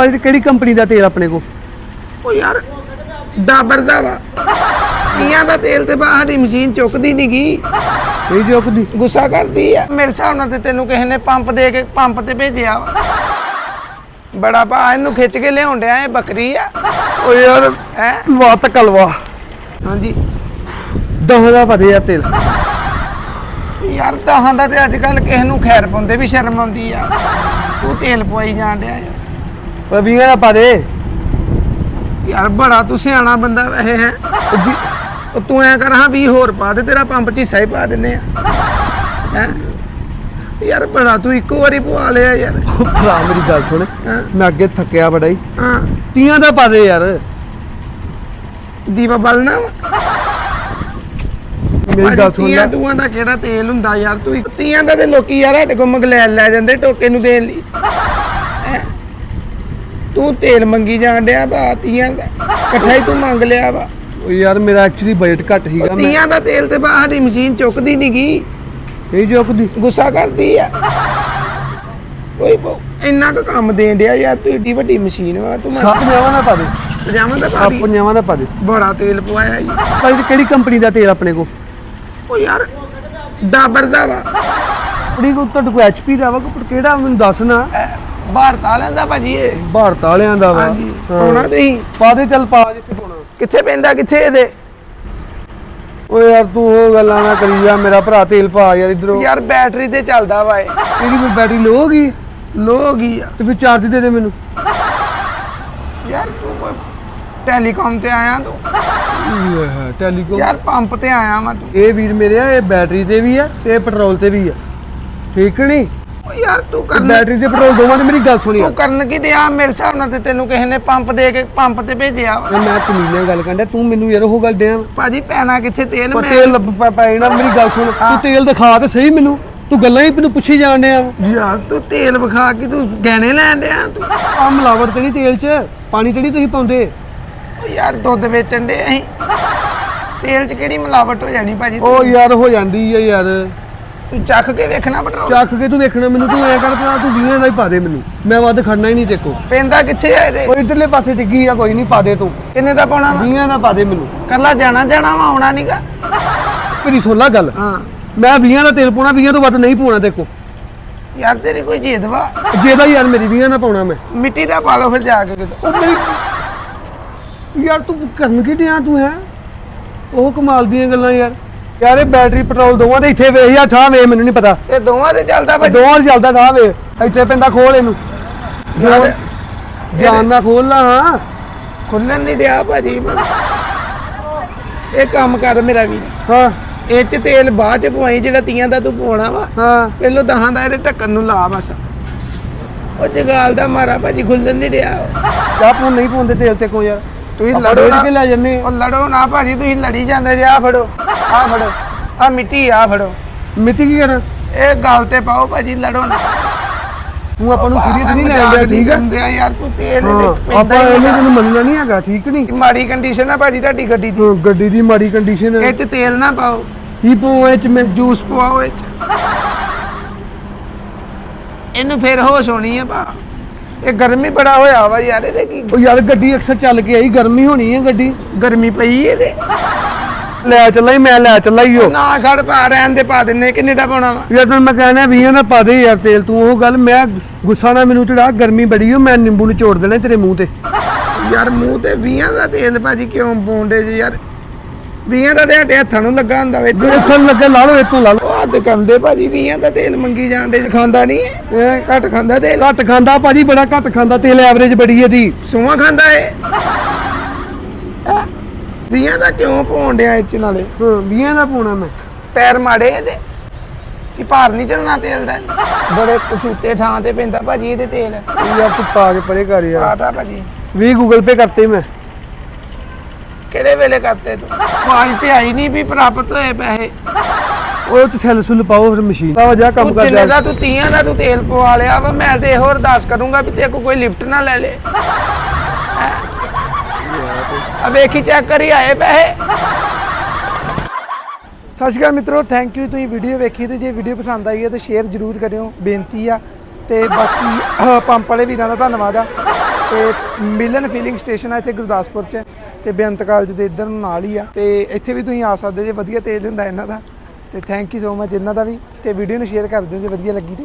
ਭਾਈ ਕਿਹੜੀ ਕੰਪਨੀ ਦਾ ਤੇਲ ਆਪਣੇ ਕੋ ਉਹ ਯਾਰ ਡਾਬਰ ਦਾ ਵਾ। ਪੀਆਂ ਦਾ ਤੇਲ ਤੇ ਬਾਹਰ ਦੀ ਮਸ਼ੀਨ ਚੁੱਕਦੀ ਨੀ ਗੀ। ਇਹ ਜੋ ਕਦੀ ਗੁੱਸਾ ਕਰਦੀ ਆ। ਮੇਰੇ ਹਿਸਾਬ ਨਾਲ ਤੇ ਤੈਨੂੰ ਕਿਸੇ ਨੇ ਪੰਪ ਦੇ ਕੇ ਪੰਪ ਤੇ ਭੇਜਿਆ ਵਾ। ਬੜਾ ਭਾ ਇਹਨੂੰ ਖਿੱਚ ਕੇ ਲਿਆਉਣ ਡਿਆ ਇਹ ਬੱਕਰੀ ਆ। ਓ ਯਾਰ ਹੈ? ਲਵਾ ਤੱਕ ਲਵਾ ਹਾਂਜੀ। ਦਹਾਂ ਦਾ ਪਤੇ ਆ ਤੇਲ। ਯਾਰ ਦਹਾਂ ਦਾ ਤੇ ਅੱਜ ਕੱਲ ਕਿਸੇ ਨੂੰ ਖੈਰ ਪਾਉਂਦੇ ਵੀ ਸ਼ਰਮ ਆਉਂਦੀ ਆ। ਤੂੰ ਤੇਲ ਪਵਾਈ ਜਾਣ ਡਿਆ ਯਾਰ। ਓ ਵੀਹਾਂ ਦਾ ਪਾ ਦੇ। ਯਾਰ ਬੜਾ ਤੂੰ ਸਿਆਣਾ ਬੰਦਾ ਵੈਸੇ ਹੈ। ਉਹ ਤੂੰ ਐ ਕਰ ਹਾਂ 20 ਹੋਰ ਪਾ ਦੇ ਤੇਰਾ ਪੰਪ ਚ ਹਿੱਸਾ ਹੀ ਪਾ ਦਿੰਨੇ ਆ। ਹੈ? ਯਾਰ ਬੜਾ ਤੂੰ ਇੱਕੋ ਵਾਰੀ ਪਵਾ ਲਿਆ ਯਾਰ। ਭਰਾ ਮੇਰੀ ਗੱਲ ਸੁਣ। ਹਾਂ। ਮੈਂ ਅੱਗੇ ਥੱਕਿਆ ਬੜਾ ਹੀ। ਹਾਂ। ਤੀਆਂ ਦਾ ਪਾ ਦੇ ਯਾਰ। ਦੀਵਾ ਬਲਣਾ ਵਾ। ਮੇਰੀ ਗੱਲ ਸੁਣ ਲੈ। ਤੀਆਂ ਤੂਆਂ ਦਾ ਕਿਹੜਾ ਤੇਲ ਹੁੰਦਾ ਯਾਰ? ਤੂੰ ਤੀਆਂ ਦਾ ਤੇ ਲੋਕੀ ਯਾਰ ਸਾਡੇ ਕੋਲ ਮਗਲੈਲ ਲੈ ਜਾਂਦੇ ਟੋਕੇ ਨੂੰ ਦੇਣ ਲਈ? ਤੂੰ ਤੇਲ ਮੰਗੀ ਜਾਣ ਡਿਆ ਬਾ ਤੀਆਂ ਦਾ। ਇਕੱਠਾ ਹੀ ਤੂੰ ਮੰਗ ਲਿਆ ਵਾ। ਓ ਯਾਰ ਮੇਰਾ ਐਕਚੁਅਲੀ ਬਜਟ ਘੱਟ ਹੀਗਾ ਮੈਂ ਤੀਆਂ ਦਾ ਤੇਲ ਤੇ ਬਾਹਰ ਦੀ ਮਸ਼ੀਨ ਚੁੱਕਦੀ ਨੀ ਗੀ। ਇਹ ਜੋ ਕਦੀ ਗੁੱਸਾ ਕਰਦੀ ਆ। ਬੋ ਇੰਨਾ ਕੁ ਕੰਮ ਦੇਣ ਡਿਆ ਯਾਰ ਤੂੰ ਏਡੀ ਵੱਡੀ ਮਸ਼ੀਨ ਵਾ ਤੂੰ ਮੈਂ ਸੱਤ ਪੰਜਾਵਾਂ ਦਾ ਪਾ ਦੇ। ਪਜਾਮਾ ਦਾ ਪਾ ਦੀ। ਪੰਜਾਵਾਂ ਦਾ ਪਾ ਦੇ। ਬੜਾ ਤੇਲ ਪਵਾਇਆ ਜੀ ਭਾਈ ਕਿਹੜੀ ਕੰਪਨੀ ਦਾ ਤੇਲ ਆਪਣੇ ਕੋ ਓ ਯਾਰ ਡਾਬਰ ਦਾ ਵਾ। ਕੁੜੀ ਕੋ ਤੁਹਾਡੇ ਕੋ ਐਚਪੀ ਦਾ ਵਾ ਕੋ ਕਿਹੜਾ? ਮੈਨੂੰ ਦੱਸ ਨਾ। ਇਹ ਭਾਰਤ ਵਾਲਿਆਂ ਦਾ ਭਾਜੀ ਇਹ। ਭਾਰਤ ਵਾਲਿਆਂ ਦਾ ਵਾ। ਹਾਂਜੀ ਹਾਂ। ਪਾਉਣਾ ਤੁਸੀਂ। ਪਾ ਦੇ ਚੱਲ ਪਾ ਜਿੱਥੇ ਪਾਉਣਾ। ਕਿੱਥੇ ਪੈਂਦਾ ਕਿੱਥੇ ਇਹਦੇ? ਓਏ ਯਾਰ ਤੂੰ ਉਹ ਗੱਲਾਂ ਨਾ ਕਰੀ ਜਾ ਮੇਰਾ ਭਰਾ ਤੇਲ ਪਾ ਯਾਰ ਇਧਰੋਂ। ਯਾਰ ਬੈਟਰੀ ਤੇ ਚੱਲਦਾ ਵਾ ਇਹ। ਇਹਦੀ ਕੋਈ ਬੈਟਰੀ ਲੋ ਹੋ ਗਈ? ਲੋ ਹੋ ਗਈ ਆ। ਤੇ ਫਿਰ ਚਾਰਜ ਦੇ ਦੇ ਮੈਨੂੰ। ਯਾਰ ਤੂੰ ਕੋਈ ਟੈਲੀਕਾਮ ਤੇ ਆਇਆ ਤੂੰ? ਟੈਲੀਕਾਮ। ਯਾਰ ਪੰਪ ਤੇ ਆਇਆ ਵਾ ਤੂੰ। ਇਹ ਵੀਰ ਮੇਰੇ ਆ ਇਹ ਬੈਟਰੀ ਤੇ ਵੀ ਆ ਤੇ ਇਹ ਪੈਟਰੋਲ ਤੇ ਵੀ ਆ। ਠੀਕ ਨਹੀਂ? ਓ ਯਾਰ ਤੂੰ ਕਰਨ ਬੈਟਰੀ ਤੇ ਪੈਟਰੋਲ ਦੋਵਾਂ ਦੀ ਮੇਰੀ ਗੱਲ ਸੁਣੀ ਤੂੰ ਕਰਨ ਕੀ ਦਿਆ? ਮੇਰੇ ਹਿਸਾਬ ਨਾਲ ਤੇ ਤੈਨੂੰ ਕਿਸੇ ਨੇ ਪੰਪ ਦੇ ਕੇ ਪੰਪ ਤੇ ਭੇਜਿਆ ਵਾ। ਮੈਂ ਕਮੀਨੇ ਨਾਲ ਗੱਲ ਕਰਦਾ ਤੂੰ ਮੈਨੂੰ ਯਾਰ ਉਹ ਗੱਲ ਡਿਆ ਭਾਜੀ ਪੈਣਾ ਕਿੱਥੇ? ਤੇਲ ਪਰ ਮੈਂ ਤੇਲ ਪੈਣਾ ਮੇਰੀ ਗੱਲ ਸੁਣ। ਤੂੰ ਤੇਲ ਦਿਖਾ ਤੇ ਸਹੀ ਮੈਨੂੰ। ਤੂੰ ਗੱਲਾਂ ਹੀ ਮੈਨੂੰ ਪੁੱਛੀ ਜਾਣ ਡਿਆ ਯਾਰ ਤੂੰ ਤੇਲ ਵਿਖਾ ਕੇ ਤੂੰ ਗਹਿਣੇ ਲੈਣ ਡਿਆ ਤੂੰ। ਆ ਮਿਲਾਵਟ ਤੇ ਨਹੀਂ ਤੇਲ 'ਚ। ਪਾਣੀ ਤੇ ਨਹੀਂ ਤੁਸੀਂ ਪਾਉਂਦੇ। ਓ ਯਾਰ ਦੁੱਧ ਵੇਚਣ ਦੇ ਅਸੀਂ। ਤੇਲ 'ਚ ਕਿਹੜੀ ਮਿਲਾਵਟ ਹੋ ਜਾਣੀ ਭਾਜੀ ਉਹ ਯਾਰ ਹੋ ਜਾਂਦੀ ਹੈ ਯਾਰ। ਤੂੰ ਚੱਖ ਕੇ ਵੇਖਣਾ ਪੈਟਰੋਲ ਚੱਕ ਕੇ ਤੂੰ ਵੇਖਣਾ ਮੈਨੂੰ ਤੂੰ ਐ ਕਰ ਭਰਾ ਤੂੰ 20 ਦਾ ਹੀ ਪਾ ਦੇ ਮੈਨੂੰ। ਮੈਂ ਵੱਧ ਖੜਨਾ ਹੀ ਨਹੀਂ ਤੇਕੋ ਪੈਂਦਾ ਕਿੱਥੇ ਆ ਇਹਦੇ? ਉਹ ਇਧਰਲੇ ਪਾਸੇ ਡਿੱਗੀ ਆ ਕੋਈ ਨਹੀਂ ਪਾ ਦੇ ਤੂੰ। ਕਿੰਨੇ ਦਾ ਪਾਉਣਾ ਵਾ? 20 ਦਾ ਪਾ ਦੇ ਮੈਨੂੰ। ਕੱਲਾ ਜਾਣਾ ਜਾਣਾ ਵਾ ਆਉਣਾ ਨਹੀਂਗਾ ਮੇਰੀ ਸੋਲਾ ਗੱਲ। ਹਾਂ। ਮੈਂ 20 ਦਾ ਤੇਲ ਪਾਉਣਾ 20 ਤੋਂ ਵੱਧ ਨਹੀਂ ਪਾਉਣਾ ਤੇਕੋ ਯਾਰ ਤੇਰੀ ਕੋਈ ਜਿੱਦ ਵਾ? ਜਿਹਦਾ ਯਾਰ ਮੇਰੀ 20 ਦਾ ਪਾਉਣਾ ਮੈਂ। ਮਿੱਟੀ ਦਾ ਪਾ ਲਓ ਫਿਰ ਜਾ ਕੇ ਕਿਤੇ। ਉਹ ਮੇਰੀ ਯਾਰ ਤੂੰ ਕਰਨ ਕੀ ਡਿਆ ਤੂੰ ਹੈ? ਉਹ ਕਮਾਲ ਦੀਆਂ ਗੱਲਾਂ ਯਾਰ। ਯਾਰ ਇਹ ਬੈਟਰੀ ਪੈਟਰੋਲ ਦੋਵਾਂ ਦੇ ਇੱਥੇ ਵੇਖ ਯਾ ਠਾਹ ਵੇਖ ਮੈਨੂੰ ਨਹੀਂ ਪਤਾ। ਇਹ ਦੋਵਾਂ ਤੇ ਚੱਲਦਾ ਭਾਜੀ ਦੋਵਾਂ ਦਾ ਚੱਲਦਾ ਠਾਹ ਵੇਖ ਇੱਥੇ ਪੈਂਦਾ ਖੋਲ ਇਹਨੂੰ। ਜਾਨ ਨਾ ਖੋਲ ਲਾ ਹਾਂ। ਖੁੱਲਣ ਨਹੀਂ ਡਿਆ ਭਾਜੀ ਇਹ ਕੰਮ ਕਰ ਮੇਰਾ ਵੀ। ਹਾਂ। ਇਹ ਚ ਤੇਲ ਬਾਅਦ ਚ ਪਵਾਈ ਜਿਹੜਾ ਤੀਆਂ ਦਾ ਤੂੰ ਪਵਾਉਣਾ ਵਾ। ਹਾਂ। ਪਹਿਲੋਂ ਦਹਾਂ ਦਾ ਇਹਦੇ ਢੱਕਣ ਨੂੰ ਲਾ ਬਸ। ਉਹ ਜਗਾਲ ਦਾ ਮਾਰਾ ਭਾਜੀ ਖੁੱਲਣ ਨਹੀਂ ਡਿਆ। ਚਾਹ ਪੂੰ ਨਹੀਂ ਪਾਉਂਦੇ ਤੇਲ ਤੇ ਕੋ ਯਾਰ। ਤੁਸੀਂ ਲੜੋ ਨਾ। ਕੇ ਲੈ ਜੰਨੇ ਉਹ ਲੜੋ ਨਾ ਭਾਜੀ ਤੁਸੀਂ ਲੜੀ ਜਾਂਦੇ ਜੇ ਆ ਫੜੋ। ਆ ਫੜੋ। ਆ ਮਿੱਟੀ ਆ ਫੜੋ। ਮਿੱਟੀ ਕੀ ਕਰਾਂ? ਇਹ ਗੱਲ ਤੇ ਪਾਓ ਭਾਜੀ ਲੜੋ ਨਾ। ਤੂੰ ਆਪਾਂ ਨੂੰ ਸੀਰੀਅਸ ਨਹੀਂ ਲੈ ਰਿਹਾ ਠੀਕ ਹੈ ਯਾਰ ਤੂੰ ਤੇਲ ਹਾਂ, ਪੈਂਦਾ ਆਪਾਂ ਹੀ ਇਹਨੇ। ਤੈਨੂੰ ਮੰਨਣਾ ਨਹੀਂ ਹੈਗਾ ਠੀਕ ਨਹੀਂ? ਮਾੜੀ ਕੰਡੀਸ਼ਨ ਆ ਭਾਜੀ ਤੁਹਾਡੀ ਗੱਡੀ ਦੀ। ਹਾਂ, ਗੱਡੀ ਦੀ ਮਾੜੀ ਕੰਡੀਸ਼ਨ ਇਹ ਚ ਤੇਲ ਨਾ ਪਾਓ। ਕੀ ਪਾਉਂ ਇਹ ਚ ਮੈਂ? ਜੂਸ ਪਵਾਓ ਇਹ ਚ। ਇਹਨੂੰ ਫੇਰ ਹੋਸ਼ ਹੋਣੀ ਆ ਭਾ। ਇਹ ਗਰਮੀ ਬੜਾ ਹੋਇਆ ਵਾ ਯਾਰ ਇਹਦੇ ਕੀ ਉਹ ਯਾਰ ਗੱਡੀ ਅਕਸਰ ਚੱਲ ਕੇ ਆਈ ਗਰਮੀ ਹੋਣੀ ਹੈ ਗੱਡੀ। ਗਰਮੀ ਪਈ ਇਹਦੇ। ਲੈ ਚੱਲਾ ਹੀ ਮੈਂ ਲੈ ਚੱਲਾ ਹੀ ਉਹ। ਨਾ ਖੜ ਪਾ ਰਹਿਣ ਦੇ ਪਾ ਦਿੰਨੇ ਕਿੰਨੇ ਦਾ ਪਾਉਣਾ ਵਾ? ਯਾਰ ਤੈਨੂੰ ਮੈਂ ਕਹਿੰਦਾ 20 ਦਾ ਪਾ ਦੇ ਯਾਰ ਤੇਲ ਤੂੰ ਉਹ ਗੱਲ ਮੈਂ ਗੁੱਸਾ ਨਾ ਮੈਨੂੰ ਚੜਾ ਗਰਮੀ ਬੜੀ ਹੋ ਮੈਂ ਨਿੰਬੂ ਨਿਚੋੜ ਦੇਣਾ ਤੇਰੇ ਮੂੰਹ ਤੇ। ਯਾਰ ਮੂੰਹ ਤੇ 20 ਦਾ ਤੇਲ ਭਾਜੀ ਕਿਉਂ ਪਾਉਂਦੇ ਜੀ ਯਾਰ? 20 ਦਾ ਤੇ ਸਾਡੇ ਹੱਥਾਂ ਨੂੰ ਲੱਗਾ ਹੁੰਦਾ ਵੇ। ਇੱਥੇ ਲੱਗੇ ਲਾ ਲਓ ਇੱਥੋਂ ਲਾ ਲਓ। ਉਹ ਹੱਦ ਕਰਦੇ ਭਾਜੀ 20 ਦਾ ਤੇਲ ਮੰਗੀ ਜਾਂਦੇ ਖਾਂਦਾ ਨਹੀਂ ਇਹ? ਘੱਟ ਖਾਂਦਾ ਤੇਲ? ਘੱਟ ਖਾਂਦਾ ਭਾਜੀ ਬੜਾ ਘੱਟ ਖਾਂਦਾ ਤੇਲ ਐਵਰੇਜ ਬੜੀ ਇਹਦੀ। ਸੋਵਾ ਖਾਂਦਾ ਏ 20 ਦਾ ਕਿਉਂ ਪਾਉਣ ਡਿਆ ਇਹ ਚ ਨਾਲੇ? ਹਾਂ 20 ਦਾ ਪਾਉਣਾ ਮੈਂ। ਪੈਰ ਮਾੜੇ ਇਹਦੇ? ਕਿ ਭਾਰ ਨਹੀਂ ਚੱਲਣਾ ਤੇਲ ਦਾ? ਬੜੇ ਕਸੂਤੇ ਥਾਂ ਤੇ ਪੈਂਦਾ ਭਾਜੀ ਇਹਦੇ ਤੇਲ। ਯਾਰ ਤੂੰ ਪਾ ਕੇ ਪਰੇ ਕਰ ਯਾਰ। ਆਤਾ ਭਾਜੀ। 20 ਗੂਗਲ ਪੇ ਕਰਤੇ ਮੈਂ। ਕਿਹੜੇ ਵੇਲੇ ਕਰਤੇ ਤੂੰ? ਆਵਾਜ਼ ਤੇ ਆਈ ਨਹੀਂ ਵੀ ਪ੍ਰਾਪਤ ਹੋਏ ਪੈਸੇ। ਉਹ ਚ ਸੈੱਲ ਸੁੱਲ ਪਾਓ ਫਿਰ ਮਸ਼ੀਨ। ਦਾ ਜਾ ਕੰਮ ਤੂੰ ਕਰ ਜਾ। ਦਾ ਤੂੰ ਤੀਆਂ ਦਾ ਤੂੰ ਤੇਲ ਪਵਾ ਲਿਆ ਵਾ? ਮੈਂ ਤੇ ਹੋਰ ਅਰਦਾਸ ਕਰੂੰਗਾ ਵੀ ਕੋ ਕੋਈ ਲਿਫਟ ਨਾ ਲੈ ਲੇ। ਆ ਵੇਖੀ ਚੈੱਕ ਕਰੀ ਆਏ ਪੈਸੇ। ਸਤਿ ਸ਼੍ਰੀ ਅਕਾਲ ਮਿੱਤਰੋ ਥੈਂਕ ਯੂ ਤੁਸੀਂ ਵੀਡੀਓ ਵੇਖੀ ਤੇ ਜੇ ਵੀਡੀਓ ਪਸੰਦ ਆਈ ਹੈ ਤਾਂ ਸ਼ੇਅਰ ਜ਼ਰੂਰ ਕਰਿਓ, ਬੇਨਤੀ ਆ। ਤੇ ਬਾਕੀ ਪੰਪ ਵਾਲੇ ਵੀਰਾਂ ਦਾ ਧੰਨਵਾਦ ਆ। ਤੇ ਮਿਲਨ ਫੀਲਿੰਗ ਸਟੇਸ਼ਨ ਆ ਇੱਥੇ ਗੁਰਦਾਸਪੁਰ 'ਚ। ਤੇ ਬੇਅੰਤ ਕਾਲਜ ਦੇ ਇੱਧਰ ਨੂੰ ਨਾਲ ਹੀ ਆ। ਤੇ ਇੱਥੇ ਵੀ ਤੁਸੀਂ ਆ ਸਕਦੇ ਜੇ ਵਧੀਆ ਤੇਲ ਹੁੰਦਾ ਇਹਨਾਂ ਦਾ। ਤੇ ਥੈਂਕ ਯੂ ਸੋ ਮਚ ਇਹਨਾਂ ਦਾ ਵੀ। ਤੇ ਵੀਡੀਓ ਨੂੰ ਸ਼ੇਅਰ ਕਰ ਦਿਓ ਜੇ ਵਧੀਆ ਲੱਗੀ ਤੇ।